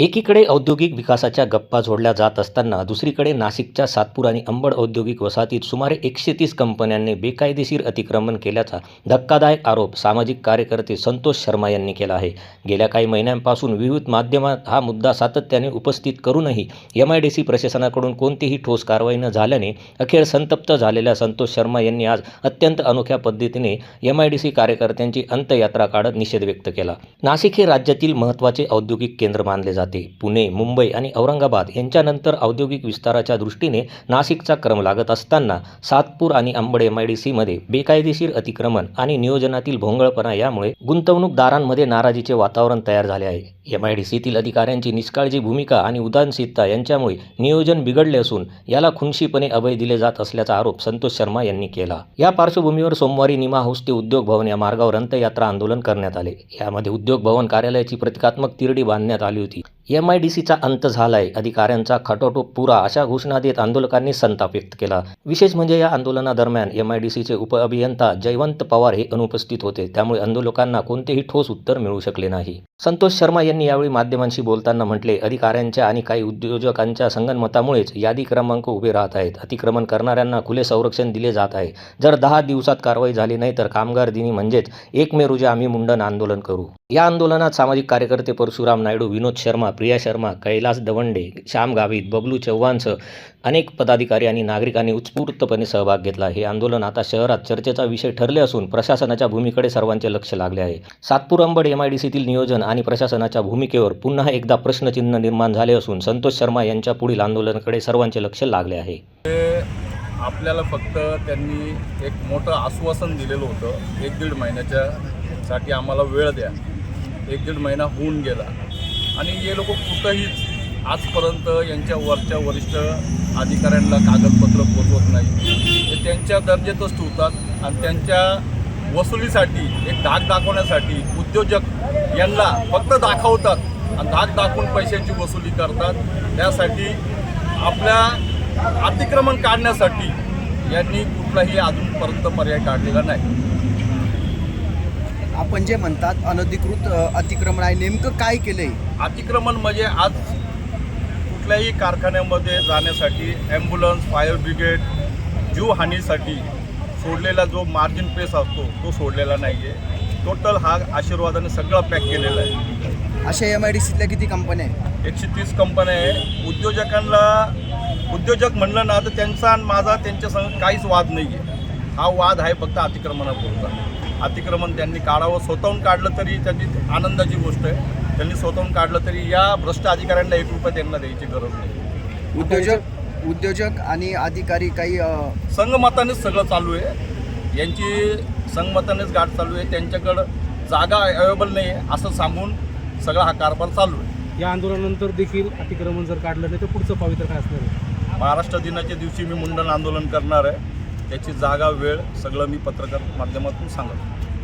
एकीकडे औद्योगिक विकासाच्या गप्पा जोडल्या जात असताना दुसरीकडे नाशिकच्या सातपूर आणि अंबड औद्योगिक वसाहतीत सुमारे एकशे तीस कंपन्यांनी बेकायदेशीर अतिक्रमण केल्याचा धक्कादायक आरोप सामाजिक कार्यकर्ते संतोष शर्मा यांनी केला आहे. गेल्या काही महिन्यांपासून विविध माध्यमात हा मुद्दा सातत्याने उपस्थित करूनही एम आय डी सी प्रशासनाकडून कोणतीही ठोस कारवाई न झाल्याने अखेर संतप्त झालेल्या संतोष शर्मा यांनी आज अत्यंत अनोख्या पद्धतीने एम आय डी सी कार्यकर्त्यांची अंतयात्रा काढत निषेध व्यक्त केला. नाशिक हे राज्यातील महत्त्वाचे औद्योगिक केंद्र मानले जाते. पुणे मुंबई आणि औरंगाबाद यांच्यानंतर औद्योगिक विस्ताराच्या दृष्टीने नाशिकचा क्रम लागत असताना सातपूर आणि आंबडे एमआयडीसीमध्ये बेकायदेशीर अतिक्रमण आणि नियोजनातील भोंगळपणा यामुळे गुंतवणूकदारांमध्ये नाराजीचे वातावरण तयार झाले आहे. एम अधिकाऱ्यांची निष्काळजी भूमिका आणि उदासीनता यांच्यामुळे नियोजन बिघडले असून याला खुनशीपणे अभय दिले जात असल्याचा आरोप संतोष शर्मा यांनी केला. या पार्श्वभूमीवर सोमवारी निमा हाऊस ते उद्योग भवन या मार्गावर अंतयात्रा आंदोलन करण्यात आले. यामध्ये उद्योग भवन कार्यालयाची प्रतिकात्मक तिरडी बांधण्यात आली होती. एम आय डी सीचा अंत झालाय. अधिकाऱ्यांचा खटोटोप पुरा अशा घोषणा देत आंदोलकांनी संताप व्यक्त केला. विशेष म्हणजे या आंदोलनादरम्यान एम आय डी सीचे उपअभियंता जयवंत पवार हे अनुपस्थित होते. त्यामुळे आंदोलकांना कोणतेही ठोस उत्तर मिळू शकले नाही. संतोष शर्मा यांनी यावेळी माध्यमांशी बोलताना म्हटले अधिकाऱ्यांच्या आणि काही उद्योजकांच्या संगनमतामुळेच यादी क्रमांक उभे राहत आहेत. अतिक्रमण करणाऱ्यांना खुले संरक्षण दिले जात आहे. जर दहा दिवसात कारवाई झाली नाही तर कामगार दिनी म्हणजेच एक मे रोजी आम्ही मुंडन आंदोलन करू. या आंदोलनात सामाजिक कार्यकर्ते परशुराम नायडू विनोद शर्मा प्रिया शर्मा कैलास दवंडे श्याम गावित बबलू चव्हाणसह अनेक पदाधिकारी आणि नागरिकांनी उत्स्फूर्तपणे सहभाग घेतला. हे आंदोलन आता शहरात चर्चेचा विषय ठरले असून प्रशासनाच्या भूमिकेकडे सर्वांचे लक्ष लागले आहे. Satpur Ambad M I D सीतील नियोजन आणि प्रशासनाच्या भूमिकेवर पुन्हा एकदा प्रश्नचिन्ह निर्माण झाले असून संतोष शर्मा यांच्या पुढील आंदोलनाकडे सर्वांचे लक्ष लागले आहे. आपल्याला फक्त त्यांनी एक मोठं आश्वासन दिलेलं होतं. एक दीड महिन्याच्या साठी आम्हाला वेळ द्या. एक दीड महिना होऊन गेला. आणि हे लोक कुठंहीच आजपर्यंत यांच्या वरच्या वरिष्ठ अधिकाऱ्यांना कागदपत्र पोचवत नाही. ते त्यांच्या दर्जेतच ठेवतात आणि त्यांच्या वसुलीसाठी एक धाक दाखवण्यासाठी उद्योजक यांना फक्त दाखवतात आणि धाक दाखवून पैशांची वसुली करतात. त्यासाठी आपल्या अतिक्रमण काढण्यासाठी यांनी कुठलाही अजूनपर्यंत पर्याय काढलेला नाही. आपण जे म्हणतात अनधिकृत अतिक्रमण आहे नेमकं काय केलंय? अतिक्रमण म्हणजे आज कुठल्याही कारखान्यामध्ये जाण्यासाठी ॲम्ब्युलन्स फायर ब्रिगेड जीवहानीसाठी सोडलेला जो मार्जिन पेस असतो तो सोडलेला नाही आहे टोटल हा आशीर्वादाने सगळं पॅक केलेला आहे. अशा एम आय डी सीतल्या किती कंपन्या आहेत? एकशे तीस कंपन्या आहे. उद्योजकांना उद्योजक म्हणलं ना तर त्यांचा आणि माझा त्यांच्या संग काहीच वाद नाही आहे हा वाद आहे फक्त अतिक्रमणापुरता. अतिक्रमण त्यांनी काढावं स्वतःहून काढलं तरी त्यांनी आनंदाची गोष्ट आहे. त्यांनी स्वतःहून काढलं तरी या भ्रष्ट अधिकाऱ्यांना एक रुपये त्यांना द्यायची गरज नाही. उद्योजक उद्योजक आणि अधिकारी काही संगमतानेच सगळं चालू आहे. यांची संगमतानेच गाठ चालू आहे. त्यांच्याकडं जागा अवेलेबल नाही आहे असं सांगून सगळा हा कारभार चालू आहे. या आंदोलनानंतर देखील अतिक्रमण जर काढलं नाही तर पुढचं पावित्र्य काय असणार आहे? महाराष्ट्र दिनाच्या दिवशी मी मुंडन आंदोलन करणार आहे. त्याची जागा वेळ सगळं मी पत्रकार माध्यमातून सांगतो.